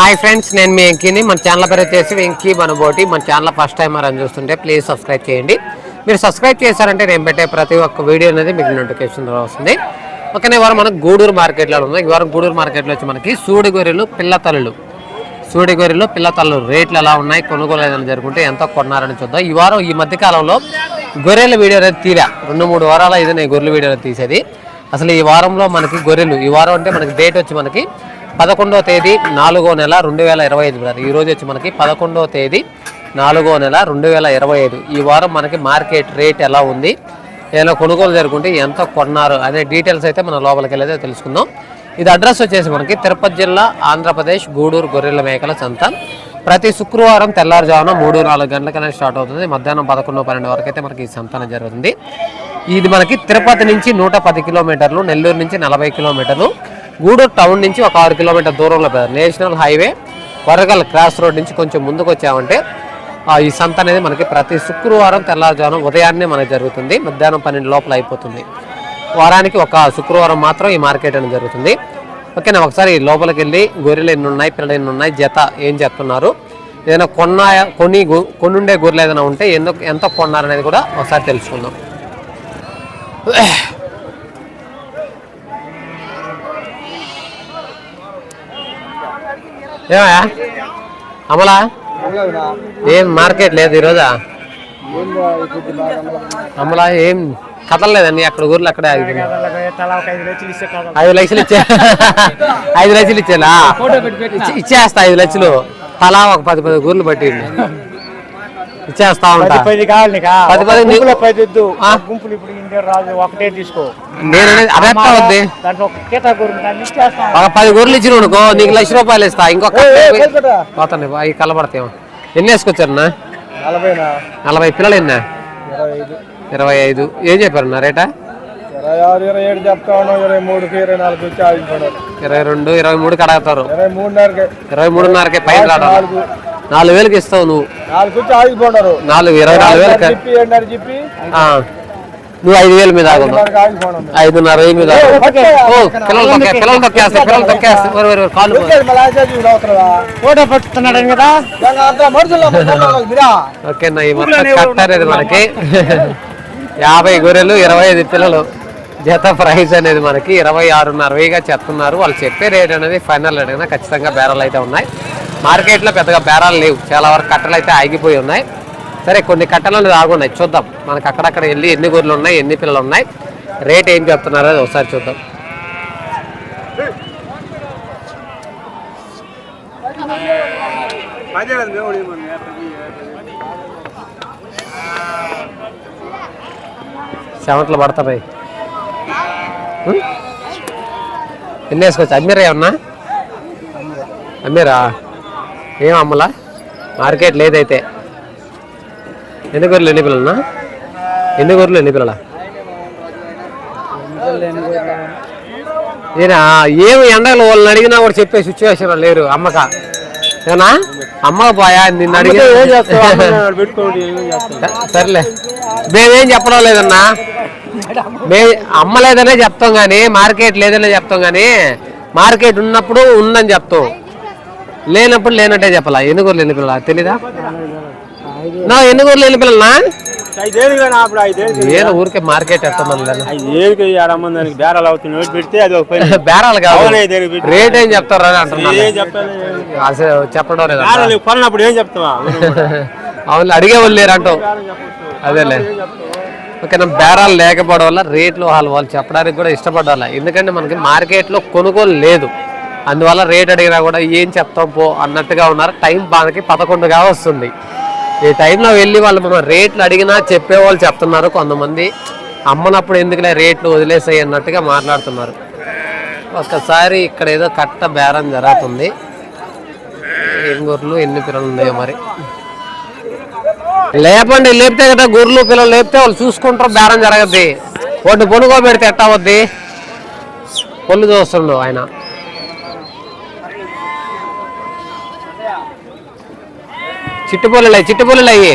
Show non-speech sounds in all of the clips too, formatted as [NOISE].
Hi friends నేను మీ వెంకీని. మన channel పేరు వచ్చేసి వెంకీ మనబోటి మన ఛానల్ ఫస్ట్ టైం అని చూస్తుంటే ప్లీజ్ సబ్స్క్రైబ్ చేయండి. మీరు సబ్స్క్రైబ్ చేశారంటే నేను పెట్టే ప్రతి ఒక్క వీడియో అనేది మీకు నోటిఫికేషన్ ద్వారా వస్తుంది. ఒకనే వారం మనకు గూడూరు మార్కెట్లో ఉంది. ఈ వారం గూడూరు మార్కెట్లో వచ్చి మనకి సూడి గొర్రెలు పిల్ల తల్లులు. సూడి గొర్రెలు పిల్ల తల్లులు రేట్లు ఎలా ఉన్నాయి కొనుగోలు ఏదైనా జరుగుతుంటే ఎంత కొన్నారని చూద్దాం. ఈ వారం ఈ మధ్యకాలంలో గొర్రెల వీడియో అనేది తీరా. రెండు మూడు వారాల ఇది నేను గొర్రెల వీడియో తీసేది. అసలు ఈ వారంలో మనకి గొర్రెలు ఈ వారం అంటే మనకి డేట్ వచ్చి మనకి పదకొండో తేదీ నాలుగో నెల రెండు వేల ఇరవై ఐదు బ్రదర్. ఈరోజు వచ్చి మనకి పదకొండవ తేదీ నాలుగో నెల రెండు వేల ఇరవై ఐదు. ఈ వారం మనకి మార్కెట్ రేట్ ఎలా ఉంది? ఏదైనా కొనుగోలు జరుగుంటే ఎంత కొన్నారు? అనే డీటెయిల్స్ అయితే మనం లోపలికి వెళ్ళేదే తెలుసుకుందాం. ఇది అడ్రస్ వచ్చేసి మనకి తిరుపతి జిల్లా ఆంధ్రప్రదేశ్ గూడూరు గొర్రెల మేకల సంత. ప్రతి శుక్రవారం తెల్లారుజామున మూడు నాలుగు గంటలకనే స్టార్ట్ అవుతుంది. మధ్యాహ్నం పదకొండు పన్నెండు వరకు అయితే మనకి ఈ సంతానం జరుగుతుంది. ఇది మనకి తిరుపతి నుంచి నూట పది కిలోమీటర్లు నెల్లూరు నుంచి నలభై కిలోమీటర్లు. గూడూరు టౌన్ నుంచి ఒక ఆరు కిలోమీటర్ దూరంలో పెద్ద national highway Varagal cross road నుంచి కొంచెం ముందుకు వచ్చామంటే ఈ సంత అనేది మనకి ప్రతి శుక్రవారం తెల్లారుజామున ఉదయాన్నే మనకి జరుగుతుంది. మధ్యాహ్నం పన్నెండు లోపల అయిపోతుంది. వారానికి ఒక శుక్రవారం మాత్రం ఈ మార్కెట్ అనేది జరుగుతుంది. ఓకేనా ఒకసారి లోపలికి వెళ్ళి గొర్రెలు ఎన్ని ఉన్నాయి పిల్లలు ఎన్ని ఉన్నాయి జత ఏం చెప్తున్నారు? ఏదైనా కొన్నా కొన్ని గు- కొనుండే గొర్రెలు ఏదైనా ఉంటే ఎందుకు ఎంత కొన్నారనేది కూడా ఒకసారి తెలుసుకుందాం. ఏమయ్యా? అమలా? ఏం మార్కెట్ లేదు ఈరోజా? అమలా ఏం కదలలేదండి అక్కడ ఊర్లో అక్కడే ఆగిపోయింది ఐదు లక్షలు ఇచ్చే ఐదు లక్షలు ఇచ్చేలా ఇచ్చి- ఇచ్చేస్తా ఐదు లక్షలు. తలా ఒక పది పది గూర్లు పట్టింది ఇచ్చేస్తా ఉంటా. పది కావాలి నీకా? పది పది నీ- గుంపులో పది వద్దు. ఆ? గుంపులు ఇప్పుడు ఇండియా ఒకటే తీసుకో. నేను అదే వద్ది దాంట్లో ఒక కేటాగూరు దాన్ని ఇచ్చేస్తాం. ఒక పది గూర్లు ఇచ్చిన అనుకో నీకు లక్ష రూపాయలు ఇస్తా. ఇంకొక. పోతాను అవి కలబడతాయేమో ఎన్ని వేసుకొచ్చారన్నా? నలభైనా? నలభై పిల్లలు ఎన్నా? ఇరవై ఐదు. ఏం చెప్పారన్నా రేటా? ఇరవై ఆరు ఇరవై ఏడు చెప్తా ఉన్నాం ఇరవై మూడుకి ఇరవై నాలుగు వచ్చి ఇరవై రెండు ఇరవై మూడుకి అడగతారు. ఇరవై మూడున్నరకి. ఇరవై మూడున్నరకే పైన రావడం. నాలుగు వేలకి ఇస్తావు నువ్వు. నాలుగు ఇరవై నాలుగు ఆ. నువ్వు ఐదు వేలు మీద ఆగున్నావు ఆగిపోయినాం ఐదున్నర వెయ్యి మీద ఆగు. ఓ పిల్లలు పిల్లలు తొక్కేస్తాయి పిల్లలు తొక్కేస్తాయి వరి, వరి, వరి, కాలు ఫోటో పట్టుతున్నాడు కదా? ఓకే నా ఈ మొత్తం కట్ట అనేది మనకి యాభై గొర్రెలు ఇరవై ఐదు పిల్లలు. జత ప్రైస్ అనేది మనకి ఇరవై ఆరున్నర వెయ్యిగా చెప్తున్నారు. వాళ్ళు చెప్పే రేట్ అనేది ఫైనల్ రేట్ అయినా ఖచ్చితంగా బేరాలు అయితే ఉన్నాయి. మార్కెట్లో పెద్దగా బేరాలు లేవు. చాలా వరకు కట్టలు అయితే ఆగిపోయి ఉన్నాయి. సరే కొన్ని కట్టలు ఆగున్నాయి చూద్దాం. మనకి అక్కడక్కడ వెళ్ళి ఎన్ని గొర్రెలు ఉన్నాయి ఎన్ని పిల్లలు ఉన్నాయి. రేట్ ఏం చెప్తున్నారో అది ఒకసారి చూద్దాం. సెవెంట్లు పడతాయి ఎన్ని వేసుకోవచ్చు? అమ్మీరా ఏమన్నా? అమ్మీరా ఏం అమ్మలా? మార్కెట్ లేదైతే. ఎన్ని గొర్రెలు ఎన్ని పిల్లలనా ఎన్ని గొర్రెలు ఎన్ని పిల్లల? ఏనా ఏమి ఎండలు వాళ్ళని అడిగినా కూడా చెప్పే సిచ్యువేషన్ లేరు అమ్మక. ఏనా అమ్మక పోయా? నిన్ను అడిగి [LAUGHS] సర్లే. మేమేం చెప్పడం లేదన్నా? మే అమ్మ లేదనే చెప్తాం కానీ మార్కెట్ లేదనే చెప్తాం కానీ మార్కెట్ ఉన్నప్పుడు ఉందని చెప్తాం. లేనప్పుడు లేనట్టే చెప్పాలా? ఎన్ని గొర్రెలు ఎన్ని పిల్లలా? తెలీదా? నా ఎన్ని గొర్రెలు ఎన్ని పిల్లలనా ఐదేళ్ళు కానీ అప్పుడు ఐదేళ్ళు. ఏదో ఊరికే మార్కెట్ బేరాలు అవుతుంది పెడితే అది [LAUGHS] బేరాలు రేట్ ఏం చెప్తారు అసలు చెప్పడం లేదా కొన్నప్పుడు ఏం చెప్తావా? అవును అడిగే వాళ్ళు లేరు అంటావు అదేలే. ఓకేనా బేరాలు లేకపోవడం వల్ల రేట్లు వాళ్ళు వాళ్ళు చెప్పడానికి కూడా ఇష్టపడాలి ఎందుకంటే మనకి మార్కెట్లో కొనుగోలు లేదు. అందువల్ల రేట్ అడిగినా కూడా ఏం చెప్తాం పో అన్నట్టుగా ఉన్నారు. టైం మనకి పదకొండుగా వస్తుంది. ఈ టైంలో వెళ్ళి వాళ్ళు మనం రేట్లు అడిగినా చెప్పేవాళ్ళు చెప్తున్నారు. కొంతమంది అమ్మనప్పుడు ఎందుకులే రేట్లు వదిలేసాయి అన్నట్టుగా మాట్లాడుతున్నారు. ఒక్కసారి ఇక్కడ ఏదో కట్ట బేరం జరుగుతుంది. ఏం గొర్రెలు ఎన్ని పిల్లలు ఉన్నాయో మరి. లేపండి లేపితే కదా గొర్రెలు పిల్లలు లేపితే వాళ్ళు చూసుకుంటారు. బేరం జరగద్ది. వాటిని పొనుగో పెడితే ఎట్టవద్ది? పొల్లు చూస్తుండు ఆయన. చిట్టు పొల్లులు అయ్యి చిట్టు పొల్లులు అయ్యి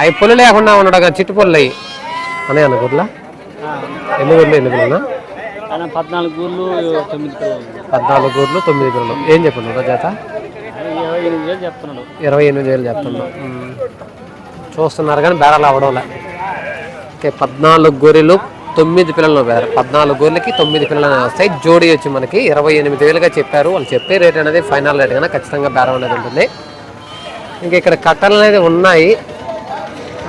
అవి పొల్లు లేకుండా ఉన్నాడు కదా చిట్టు పొల్లు అయ్యి అనే అన్న గొర్రెల ఎన్ని గొర్రెలు ఎన్ని పిల్లలు అలా పద్నాలుగు గూర్లు తొమ్మిది పిల్లలు పద్నాలుగు గూర్లు తొమ్మిది పిల్లలు ఏం చెప్పండి జత? ఇరవై ఎనిమిది వేలు చెప్తున్నాడు. చూస్తున్నారు కానీ బేరాలు అవడంలే. ఓకే పద్నాలుగు గొర్రెలు తొమ్మిది పిల్లలు బేర పద్నాలుగు గొర్రెలకి తొమ్మిది పిల్లలు వస్తాయి జోడీ వచ్చి మనకి ఇరవై ఎనిమిది వేలుగా చెప్పారు. వాళ్ళు చెప్పే రేట్ అనేది ఫైనల్ రేట్ కన్నా ఖచ్చితంగా బేరం అనేది ఉంటుంది. ఇంకా ఇక్కడ కట్టలు అనేది ఉన్నాయి.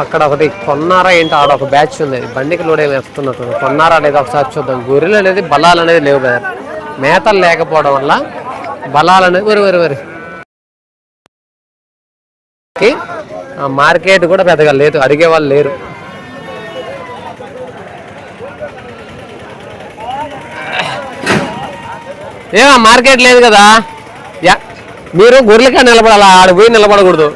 అక్కడ ఒకటి కొన్నారా ఏంటో ఆడ ఒక బ్యాచ్ ఉంది. బండికి లోడ్ ఏమి వేస్తున్నట్టు కొన్నారా అనేది ఒకసారి చూద్దాం. గొర్రెలు అనేది బలాలు అనేది లేవు కదా మేతలు లేకపోవడం వల్ల బలాలు అనేది వరి వరి వరి. ఆ మార్కెట్ కూడా పెద్దగా లేదు. అడిగే వాళ్ళు లేరు. ఏమా మార్కెట్ లేదు కదా? యా. మీరు గొర్రెలకే నిలబడాలా? ఆడ పోయి నిలబడకూడదు.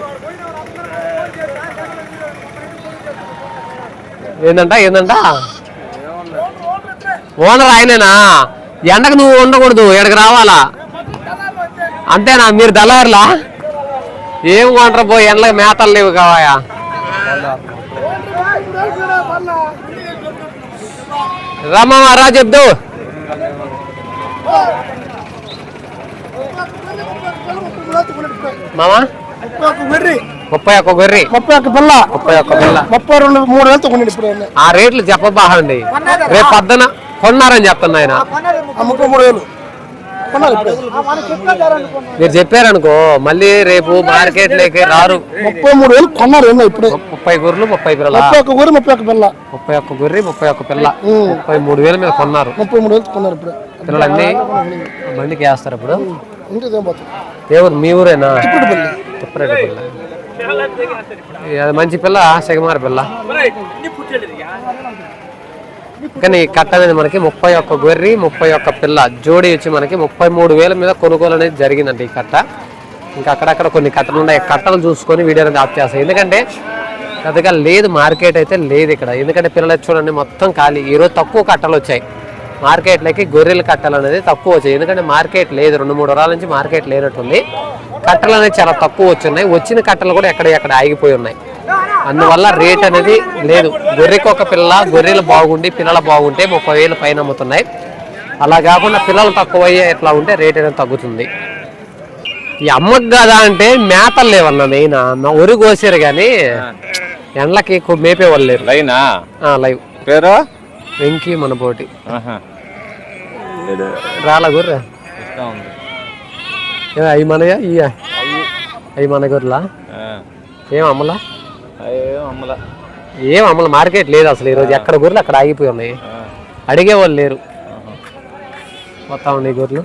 ఏందంట ఏందంట? ఓనర్ ఆయనేనా? ఎండకు నువ్వు ఉండకూడదు ఎక్కడికి రావాలా? అంతేనా? మీరు దళారులా ఏం కొంటారు పోయి ఎండలకు మేతలు లేవు కావాయా? రమ్మా రా చెప్దు మామా? ముప్పై ఒక్క గొర్రె. ముప్పై ఒక్క పిల్ల. ముప్పై ఒక్క పిల్ల. ముప్పై రెండు మూడు వేలతో ఇప్పుడు ఆయన. ఆ రేట్లు చెప్పబాహండి రేపు పొద్దున కొన్నారని చెప్తున్నా ఆయన. ముప్పై మూడు వేలు. మీరు చెప్పారనుకో మళ్ళీ రేపు మార్కెట్ లేక రారు. ముప్పై మూడు వేలు కొన్నారు ఇప్పుడే. ముప్పై గొర్రెలు ముప్పై పిల్లల? ముప్పై ఒక్క ఊరు ముప్పై ఒక్క పిల్ల. ముప్పై ఒక్క గొర్రె ముప్పై ఒక్క పిల్ల. ముప్పై మూడు వేల మీద కొన్నారు. ముప్పై మూడు వేలు కొన్నారు ఇప్పుడు. పిల్లలన్నీ బండికి వేస్తారు ఇప్పుడు. దేవుడు మీ ఊరేనా? పిల్ల అది మంచి పిల్ల సెగమార పిల్ల. కానీ ఈ కట్ట అనేది మనకి ముప్పై ఒక్క గొర్రె ముప్పై ఒక్క పిల్ల. జోడి వచ్చి మనకి ముప్పై మూడు వేల మీద కొనుగోలు అనేది జరిగిందండి ఈ కట్ట. ఇంకా అక్కడక్కడ కొన్ని కట్టలు ఉన్నాయి. కట్టలు చూసుకొని వీడియో అనేది ఆఫ్ చేస్తాయి ఎందుకంటే పెద్దగా లేదు మార్కెట్ అయితే లేదు ఇక్కడ. ఎందుకంటే పిల్లలు చూడండి మొత్తం ఖాళీ. ఈరోజు తక్కువ కట్టలు వచ్చాయి. మార్కెట్లోకి గొర్రెల కట్టలు అనేది తక్కువ వచ్చాయి. ఎందుకంటే మార్కెట్ లేదు. రెండు మూడు వారాల నుంచి మార్కెట్ లేనట్టుంది. కట్టలు అనేది చాలా తక్కువ వచ్చున్నాయి వచ్చిన కట్టలు కూడా ఎక్కడ ఎక్కడ ఆగిపోయి ఉన్నాయి. అందువల్ల రేట్ అనేది లేదు. గొర్రెకి ఒక పిల్ల గొర్రెలు బాగుండి పిల్లలు బాగుంటే ముప్పై వేలు పైన అమ్ముతున్నాయి. అలా కాకుండా పిల్లలు తక్కువ అయ్యే ఎట్లా ఉంటే రేట్ అనేది తగ్గుతుంది. ఈ అమ్మకు కదా అంటే మేతలు లేవన్నా మెయిన్. ఒరి కోసారు కానీ ఎండ్లకి మేపేవాళ్ళు లేరు. లైవ్. పేరు? వెంకీ మన పోటీ. రాలా గొర్రె? అవి మనయా? ఇయ్యా? అవి. మన గొర్రెలా. ఏం అమ్మలా? అమ్మల? ఏం అమ్మల? మార్కెట్ లేదు అసలు ఈరోజు ఎక్కడ గొర్రెలు అక్కడ ఆగిపోయి ఉన్నాయి. అడిగే వాళ్ళు లేరు. మొత్తం ఉన్నాయి గొర్రెలు.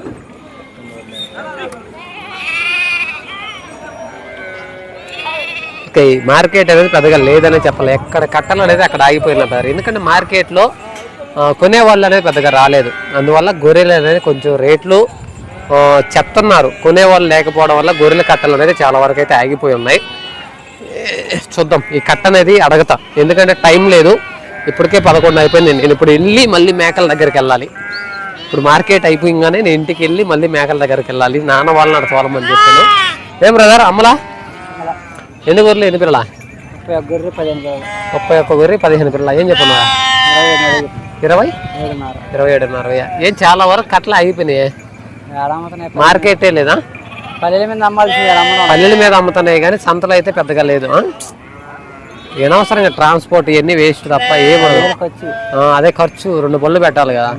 మార్కెట్ అనేది పెద్దగా లేదనే చెప్పాలి. ఎక్కడ కట్టలు అనేది అక్కడ ఆగిపోయినారు ఎందుకంటే మార్కెట్లో కొనే వాళ్ళు అనేది పెద్దగా రాలేదు. అందువల్ల గొర్రెలు అనేది కొంచెం రేట్లు చెప్తున్నారు. కొనేవాళ్ళు లేకపోవడం వల్ల గొర్రెల కట్టలు అనేది చాలా వరకు అయితే ఆగిపోయి ఉన్నాయి. చూద్దాం. ఈ కట్ట అనేది అడగతా. ఎందుకంటే టైం లేదు. ఇప్పటికే పదకొండు అయిపోయింది. నేను ఇప్పుడు వెళ్ళి మళ్ళీ మేకల దగ్గరికి వెళ్ళాలి. ఇప్పుడు మార్కెట్ అయిపోయింగానే నేను ఇంటికి వెళ్ళి మళ్ళీ మేకల దగ్గరికి వెళ్ళాలి. నాన్న వాళ్ళని నడచవాలని చెప్పాను. ఏం బ్రదర్ అమ్మలా? ఎన్ని గొర్రెలు ఎన్ని పిల్లల? ముప్పై ఒక్క గొర్రె పదిహేను పిల్లలు. ముప్పై ఒక్క గొర్రె పదిహేను పిల్లల. ఏం చెప్పను ఇరవై ఇరవై? ఏడున్నర. ఏం చాలా వరకు కట్టలు అయిపోయినాయి మార్కెటే లేదా? పల్లెల మీద అమ్మాల్సింది పల్లెల మీద అమ్ముతున్నాయి కానీ సంతలో అయితే పెద్దగా లేదు ఆ? అనవసరంగా ట్రాన్స్పోర్ట్ ఇవన్నీ వేస్ట్ తప్ప ఏమదు వచ్చి అదే ఖర్చు రెండు బళ్ళు పెట్టాలి కదా.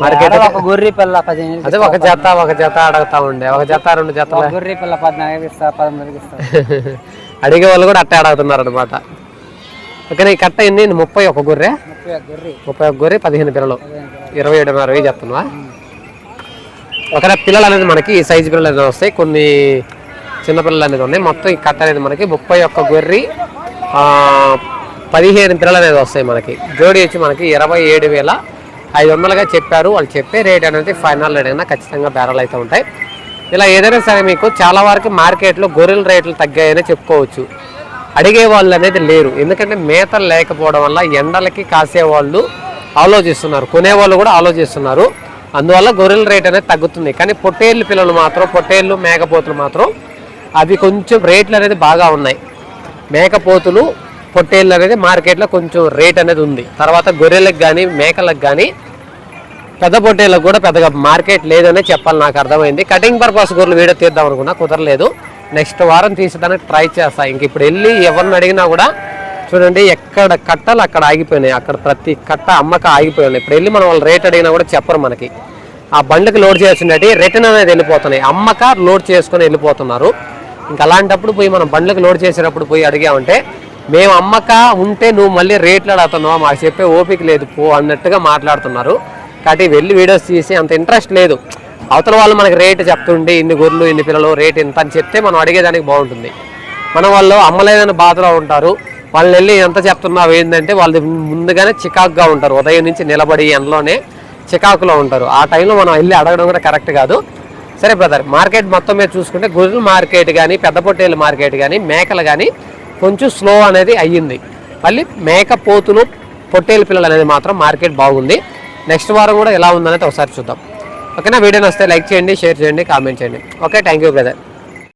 మార్కెట్ ఒక గొర్రె పిల్ల పదిహేను అదే ఒక జత ఒక జత అడుగుతా ఉండే. ఒక జత రెండు జతలు. గొర్రె పిల్ల పద్నాలుగు ఇస్తా పదమూడుకి ఇస్తా. [LAUGHS] అడిగే వాళ్ళు కూడా అట్టే అడుగుతున్నారు అనమాట ఓకే ఈ కట్ట ఎన్ని? ముప్పై ఒక గొర్రె. ముప్పై ఒక గొర్రె. పదిహేను పిల్లలు. ఇరవై ఏడున్నర వెయ్యి చెప్తున్నావా ఒకటే పిల్లలు అనేది మనకి ఈ సైజు పిల్లలు అనేది వస్తాయి. కొన్ని చిన్న పిల్లలు అనేది ఉన్నాయి. మొత్తం ఈ కట్ట అనేది మనకి ముప్పై ఒక్క గొర్రె పదిహేను పిల్లలు అనేది వస్తాయి మనకి. జోడి వచ్చి మనకి ఇరవై ఏడు వేల ఐదు వందలుగా చెప్పారు. వాళ్ళు చెప్పే రేట్ అనేది ఫైనల్ రేట్ అయినా ఖచ్చితంగా బేరాలు అయితే ఉంటాయి. ఇలా ఏదైనా సరే మీకు చాలా వరకు మార్కెట్లో గొర్రెల రేట్లు తగ్గాయనే చెప్పుకోవచ్చు. అడిగే వాళ్ళు అనేది లేరు. ఎందుకంటే మేతలు లేకపోవడం వల్ల ఎండలకి కాసేవాళ్ళు ఆలోచిస్తున్నారు. కొనేవాళ్ళు కూడా ఆలోచిస్తున్నారు. అందువల్ల గొర్రెల రేట్ అనేది తగ్గుతుంది. కానీ పొట్టేళ్ళు పిల్లలు మాత్రం పొట్టేళ్ళు మేకపోతులు మాత్రం అవి కొంచెం రేట్లు అనేది బాగా ఉన్నాయి. మేకపోతులు పొట్టేళ్ళు అనేది మార్కెట్లో కొంచెం రేట్ అనేది ఉంది. తర్వాత గొర్రెలకు కానీ మేకలకు కానీ పెద్ద పొట్టేళ్ళకు కూడా పెద్దగా మార్కెట్ లేదనే చెప్పాలి నాకు అర్థమైంది. కటింగ్ పర్పస్ గొర్రెలు వీడియో తీద్దాం అనుకున్నా కుదరలేదు. నెక్స్ట్ వారం తీసేదానికి ట్రై చేస్తా. ఇంక ఇప్పుడు వెళ్ళి ఎవరిని అడిగినా కూడా చూడండి ఎక్కడ కట్టలు అక్కడ ఆగిపోయినాయి. అక్కడ ప్రతి కట్ట అమ్మక ఆగిపోయి ఉన్నాయి. ఇప్పుడు వెళ్ళి మనం వాళ్ళు రేట్ అడిగినా కూడా చెప్పరు మనకి. ఆ బండ్లకి లోడ్ చేయాల్సినట్టు రిటర్న్ అనేది వెళ్ళిపోతున్నాయి. అమ్మక లోడ్ చేసుకొని వెళ్ళిపోతున్నారు. ఇంకా అలాంటప్పుడు పోయి మనం బండ్లకు లోడ్ చేసేటప్పుడు పోయి అడిగామంటే మేము అమ్మక ఉంటే నువ్వు మళ్ళీ రేట్లు అడుగుతున్నావు? మాకు చెప్పే ఓపిక లేదు. పో అన్నట్టుగా మాట్లాడుతున్నారు. కాబట్టి వెళ్ళి వీడియోస్ తీసి అంత ఇంట్రెస్ట్ లేదు. అవతల వాళ్ళు మనకి రేటు చెప్తుండే ఇన్ని గొర్రెలు ఇన్ని పిల్లలు రేట్ ఇంత అని చెప్తే మనం అడిగేదానికి బాగుంటుంది. మన వాళ్ళు అమ్మలేదని బాధలో ఉంటారు. వాళ్ళని వెళ్ళి ఎంత చెప్తున్నావు ఏంటంటే వాళ్ళు ముందుగానే చికాకుగా ఉంటారు. ఉదయం నుంచి నిలబడి ఎండలోనే చికాకులో ఉంటారు. ఆ టైంలో మనం వెళ్ళి అడగడం కూడా కరెక్ట్ కాదు. సరే బ్రదర్ మార్కెట్ మొత్తం మీద చూసుకుంటే గొర్రెల మార్కెట్ కానీ పెద్ద పొట్టేళ్ళ మార్కెట్ కానీ మేకలు కానీ కొంచెం స్లో అనేది అయ్యింది. మళ్ళీ మేక పోతులు పొట్టేలు పిల్లలు అనేది మాత్రం మార్కెట్ బాగుంది. నెక్స్ట్ వారం కూడా ఎలా ఉందనేది ఒకసారి చూద్దాం. ఓకేనా? వీడియో వస్తే లైక్ చేయండి షేర్ చేయండి కామెంట్ చేయండి. Okay thank you brother.